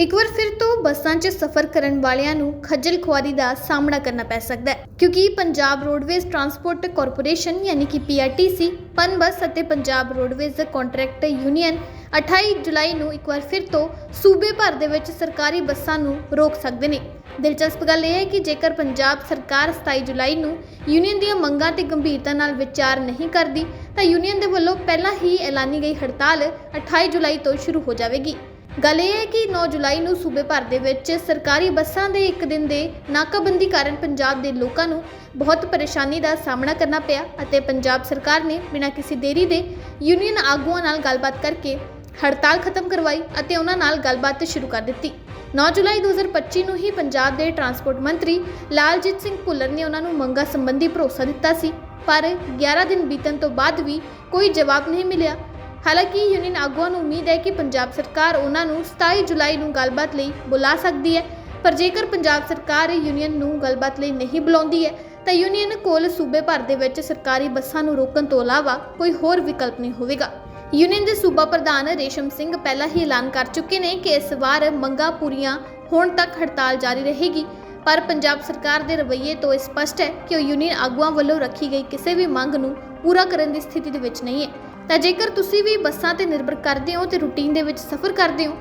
ਇੱਕ ਵਾਰ ਫਿਰ ਤੋਂ ਬੱਸਾਂ 'ਚ ਸਫ਼ਰ ਕਰਨ ਵਾਲਿਆਂ ਨੂੰ ਖੱਜਲ ਖੁਆਰੀ ਦਾ ਸਾਹਮਣਾ ਕਰਨਾ ਪੈ ਸਕਦਾ ਹੈ। ਕਿਉਂਕਿ ਪੰਜਾਬ ਰੋਡਵੇਜ਼ ਟਰਾਂਸਪੋਰਟ ਕਾਰਪੋਰੇਸ਼ਨ ਯਾਨੀ ਕਿ ਪੀਆਰਟੀਸੀ ਪਨਬਸ ਅਤੇ ਪੰਜਾਬ ਰੋਡਵੇਜ਼ ਕੰਟਰੈਕਟ ਯੂਨੀਅਨ 28 ਜੁਲਾਈ ਨੂੰ ਇੱਕ ਵਾਰ ਫਿਰ ਤੋਂ ਸੂਬੇ ਭਰ ਦੇ ਵਿੱਚ ਸਰਕਾਰੀ ਬੱਸਾਂ ਨੂੰ ਰੋਕ ਸਕਦੇ ਨੇ। ਦਿਲਚਸਪ ਗੱਲ ਇਹ ਹੈ ਕਿ ਜੇਕਰ ਪੰਜਾਬ ਸਰਕਾਰ 27 ਜੁਲਾਈ ਨੂੰ ਯੂਨੀਅਨ ਦੀਆਂ ਮੰਗਾਂ ਤੇ ਗੰਭੀਰਤਾ ਨਾਲ ਵਿਚਾਰ ਨਹੀਂ ਕਰਦੀ, ਤਾਂ ਯੂਨੀਅਨ ਦੇ ਵੱਲੋਂ ਪਹਿਲਾਂ ਹੀ ਐਲਾਨੀ ਗਈ ਹੜਤਾਲ 28 ਜੁਲਾਈ ਤੋਂ ਸ਼ੁਰੂ ਹੋ ਜਾਵੇਗੀ। ਗੱਲ ਇਹ ਹੈ ਕਿ 9 ਜੁਲਾਈ ਨੂੰ ਸੂਬੇ ਭਰ ਦੇ ਵਿੱਚ ਸਰਕਾਰੀ ਬੱਸਾਂ ਦੇ ਇੱਕ ਦਿਨ ਦੇ ਨਾਕਾਬੰਦੀ ਕਾਰਨ ਪੰਜਾਬ ਦੇ ਲੋਕਾਂ ਨੂੰ ਬਹੁਤ ਪਰੇਸ਼ਾਨੀ ਦਾ ਸਾਹਮਣਾ ਕਰਨਾ ਪਿਆ ਅਤੇ ਪੰਜਾਬ ਸਰਕਾਰ ਨੇ ਬਿਨਾਂ ਕਿਸੇ ਦੇਰੀ ਦੇ ਯੂਨੀਅਨ ਆਗੂਆਂ ਨਾਲ ਗੱਲਬਾਤ ਕਰਕੇ ਹੜਤਾਲ ਖਤਮ ਕਰਵਾਈ ਅਤੇ ਉਹਨਾਂ ਨਾਲ ਗੱਲਬਾਤ ਸ਼ੁਰੂ ਕਰ ਦਿੱਤੀ। 9 ਜੁਲਾਈ 2025 ਨੂੰ ਹੀ ਪੰਜਾਬ ਦੇ ਟਰਾਂਸਪੋਰਟ ਮੰਤਰੀ ਲਾਲਜੀਤ ਸਿੰਘ ਭੁੱਲਰ ਨੇ ਉਹਨਾਂ ਨੂੰ ਮੰਗਾਂ ਸੰਬੰਧੀ ਭਰੋਸਾ ਦਿੱਤਾ ਸੀ, ਪਰ 11 ਦਿਨ ਬੀਤਣ ਤੋਂ ਬਾਅਦ ਵੀ ਕੋਈ ਜਵਾਬ ਨਹੀਂ ਮਿਲਿਆ। ਹਾਲਾਂਕਿ ਯੂਨੀਅਨ ਆਗੂਆਂ ਨੂੰ ਉਮੀਦ ਹੈ ਕਿ ਪੰਜਾਬ ਸਰਕਾਰ ਉਹਨਾਂ ਨੂੰ 27 ਜੁਲਾਈ ਨੂੰ ਗੱਲਬਾਤ ਲਈ ਬੁਲਾ ਸਕਦੀ ਹੈ। ਪਰ ਜੇਕਰ ਪੰਜਾਬ ਸਰਕਾਰ ਯੂਨੀਅਨ ਨੂੰ ਗੱਲਬਾਤ ਲਈ ਨਹੀਂ ਬੁਲਾਉਂਦੀ ਹੈ, ਤਾਂ ਯੂਨੀਅਨ ਕੋਲ ਸੂਬੇ ਭਰ ਦੇ ਵਿੱਚ ਸਰਕਾਰੀ ਬੱਸਾਂ ਨੂੰ ਰੋਕਣ ਤੋਂ ਇਲਾਵਾ ਕੋਈ ਹੋਰ ਵਿਕਲਪ ਨਹੀਂ ਹੋਵੇਗਾ। ਯੂਨੀਅਨ ਦੇ ਸੂਬਾ ਪ੍ਰਧਾਨ ਰੇਸ਼ਮ ਸਿੰਘ ਪਹਿਲਾਂ ਹੀ ਐਲਾਨ ਕਰ ਚੁੱਕੇ ਨੇ ਕਿ ਇਸ ਵਾਰ ਮੰਗਾਂ ਪੂਰੀਆਂ ਹੋਣ ਤੱਕ ਹੜਤਾਲ ਜਾਰੀ ਰਹੇਗੀ। ਪਰ ਪੰਜਾਬ ਸਰਕਾਰ ਦੇ ਰਵੱਈਏ ਤੋਂ ਇਹ ਸਪਸ਼ਟ ਹੈ ਕਿ ਉਹ ਯੂਨੀਅਨ ਆਗੂਆਂ ਵੱਲੋਂ ਰੱਖੀ ਗਈ ਕਿਸੇ ਵੀ ਮੰਗ ਨੂੰ ਪੂਰਾ ਕਰਨ ਦੀ ਸਥਿਤੀ ਦੇ ਵਿੱਚ ਨਹੀਂ ਹੈ। ਤਾਂ ਜੇਕਰ ਤੁਸੀਂ ਵੀ ਬੱਸਾਂ ਤੇ ਨਿਰਭਰ ਕਰਦੇ ਹੋ ਤੇ ਰੂਟੀਨ ਦੇ ਵਿੱਚ ਸਫ਼ਰ ਕਰਦੇ ਹੋ,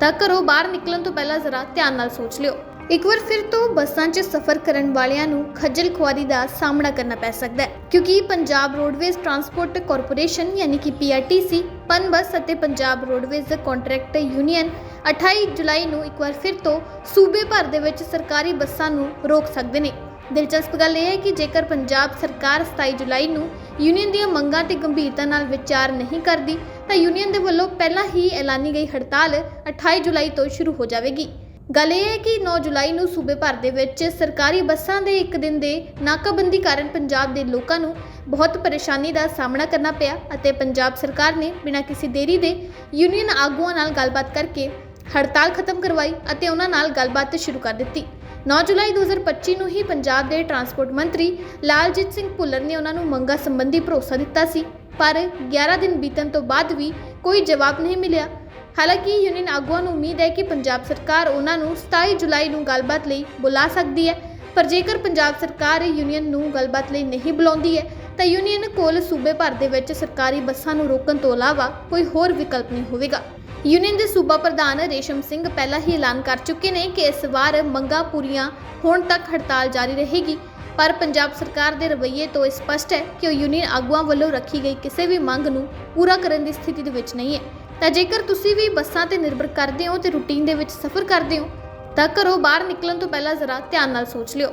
ਤਾਂ ਘਰੋਂ ਬਾਹਰ ਨਿਕਲਣ ਤੋਂ ਪਹਿਲਾਂ ਜ਼ਰਾ ਧਿਆਨ ਨਾਲ ਸੋਚ ਲਿਓ। ਇੱਕ ਵਾਰ ਫਿਰ ਤੋਂ ਬੱਸਾਂ 'ਚ ਸਫ਼ਰ ਕਰਨ ਵਾਲਿਆਂ ਨੂੰ ਖੱਜਲ ਖੁਆਰੀ ਦਾ ਸਾਹਮਣਾ ਕਰਨਾ ਪੈ ਸਕਦਾ ਹੈ, ਕਿਉਂਕਿ ਪੰਜਾਬ ਰੋਡਵੇਜ਼ ਟਰਾਂਸਪੋਰਟ ਕਾਰਪੋਰੇਸ਼ਨ ਯਾਨੀ ਕਿ ਪੀਆਰਟੀਸੀ ਪਨਬਸ ਅਤੇ ਪੰਜਾਬ ਰੋਡਵੇਜ਼ ਕੰਟਰੈਕਟ ਯੂਨੀਅਨ 28 ਜੁਲਾਈ ਨੂੰ ਇੱਕ ਵਾਰ ਫਿਰ ਤੋਂ ਸੂਬੇ ਭਰ ਦੇ ਵਿੱਚ ਸਰਕਾਰੀ ਬੱਸਾਂ ਨੂੰ ਰੋਕ ਸਕਦੇ ਨੇ। ਦਿਲਚਸਪ ਗੱਲ ਇਹ ਹੈ ਕਿ ਜੇਕਰ ਪੰਜਾਬ ਸਰਕਾਰ 27 ਜੁਲਾਈ ਨੂੰ ਯੂਨੀਅਨ ਦੀਆਂ ਮੰਗਾਂ ਤੇ ਗੰਭੀਰਤਾ ਨਾਲ ਵਿਚਾਰ ਨਹੀਂ ਕਰਦੀ, ਤਾਂ ਯੂਨੀਅਨ ਦੇ ਵੱਲੋਂ ਪਹਿਲਾਂ ਹੀ ਐਲਾਨੀ ਗਈ ਹੜਤਾਲ 28 ਜੁਲਾਈ ਤੋਂ ਸ਼ੁਰੂ ਹੋ ਜਾਵੇਗੀ। ਗੱਲ ਇਹ ਹੈ ਕਿ 9 ਜੁਲਾਈ ਨੂੰ ਸੂਬੇ ਭਰ ਦੇ ਵਿੱਚ ਸਰਕਾਰੀ ਬੱਸਾਂ ਦੇ ਇੱਕ ਦਿਨ ਦੇ ਨਾਕਾਬੰਦੀ ਕਾਰਨ ਪੰਜਾਬ ਦੇ ਲੋਕਾਂ ਨੂੰ ਬਹੁਤ ਪਰੇਸ਼ਾਨੀ ਦਾ ਸਾਹਮਣਾ ਕਰਨਾ ਪਿਆ ਅਤੇ ਪੰਜਾਬ ਸਰਕਾਰ ਨੇ ਬਿਨਾਂ ਕਿਸੇ ਦੇਰੀ ਦੇ ਯੂਨੀਅਨ ਆਗੂਆਂ ਨਾਲ ਗੱਲਬਾਤ ਕਰਕੇ ਹੜਤਾਲ ਖਤਮ ਕਰਵਾਈ ਅਤੇ ਉਹਨਾਂ ਨਾਲ ਗੱਲਬਾਤ ਸ਼ੁਰੂ ਕਰ ਦਿੱਤੀ। 9 ਜੁਲਾਈ 2025 ਨੂੰ ਹੀ ਪੰਜਾਬ ਦੇ ਟਰਾਂਸਪੋਰਟ ਮੰਤਰੀ ਲਾਲਜੀਤ ਸਿੰਘ ਭੁੱਲਰ ਨੇ ਉਹਨਾਂ ਨੂੰ ਮੰਗਾਂ ਸੰਬੰਧੀ ਭਰੋਸਾ ਦਿੱਤਾ ਸੀ, ਪਰ 11 ਦਿਨ ਬੀਤਣ ਤੋਂ ਬਾਅਦ ਵੀ ਕੋਈ ਜਵਾਬ ਨਹੀਂ ਮਿਲਿਆ। ਹਾਲਾਂਕਿ ਯੂਨੀਅਨ ਆਗੂਆਂ ਨੂੰ ਉਮੀਦ ਹੈ ਕਿ ਪੰਜਾਬ ਸਰਕਾਰ ਉਹਨਾਂ ਨੂੰ 27 ਜੁਲਾਈ ਨੂੰ ਗੱਲਬਾਤ ਲਈ ਬੁਲਾ ਸਕਦੀ ਹੈ, ਪਰ ਜੇਕਰ ਪੰਜਾਬ ਸਰਕਾਰ ਯੂਨੀਅਨ ਨੂੰ ਗੱਲਬਾਤ ਲਈ ਨਹੀਂ ਬੁਲਾਉਂਦੀ ਹੈ, ਤਾਂ ਯੂਨੀਅਨ ਕੋਲ ਸੂਬੇ ਭਰ ਦੇ ਵਿੱਚ ਸਰਕਾਰੀ ਬੱਸਾਂ ਨੂੰ ਰੋਕਣ ਤੋਂ ਇਲਾਵਾ ਕੋਈ ਹੋਰ ਵਿਕਲਪ ਨਹੀਂ ਹੋਵੇਗਾ। ਯੂਨੀਅਨ ਦੇ ਸੂਬਾ ਪ੍ਰਧਾਨ ਰੇਸ਼ਮ ਸਿੰਘ ਪਹਿਲਾਂ ਹੀ ਐਲਾਨ ਕਰ ਚੁੱਕੇ ਨੇ ਕਿ ਇਸ ਵਾਰ ਮੰਗਾਂ ਪੂਰੀਆਂ ਹੋਣ ਤੱਕ ਹੜਤਾਲ ਜਾਰੀ ਰਹੇਗੀ। ਪਰ ਪੰਜਾਬ ਸਰਕਾਰ ਦੇ ਰਵੱਈਏ ਤੋਂ ਇਹ ਸਪਸ਼ਟ ਹੈ ਕਿ ਉਹ ਯੂਨੀਅਨ ਆਗੂਆਂ ਵੱਲੋਂ ਰੱਖੀ ਗਈ ਕਿਸੇ ਵੀ ਮੰਗ ਨੂੰ ਪੂਰਾ ਕਰਨ ਦੀ ਸਥਿਤੀ ਦੇ ਵਿੱਚ ਨਹੀਂ ਹੈ। ਤਾਂ ਜੇਕਰ ਤੁਸੀਂ ਵੀ ਬੱਸਾਂ ਤੇ ਨਿਰਭਰ ਕਰਦੇ ਹੋ ਤੇ ਰੂਟੀਨ ਦੇ ਵਿੱਚ ਸਫ਼ਰ ਕਰਦੇ ਹੋ, ਤਾਂ ਘਰੋਂ ਬਾਹਰ ਨਿਕਲਣ ਤੋਂ ਪਹਿਲਾਂ ਜ਼ਰਾ ਧਿਆਨ ਨਾਲ ਸੋਚ ਲਿਓ।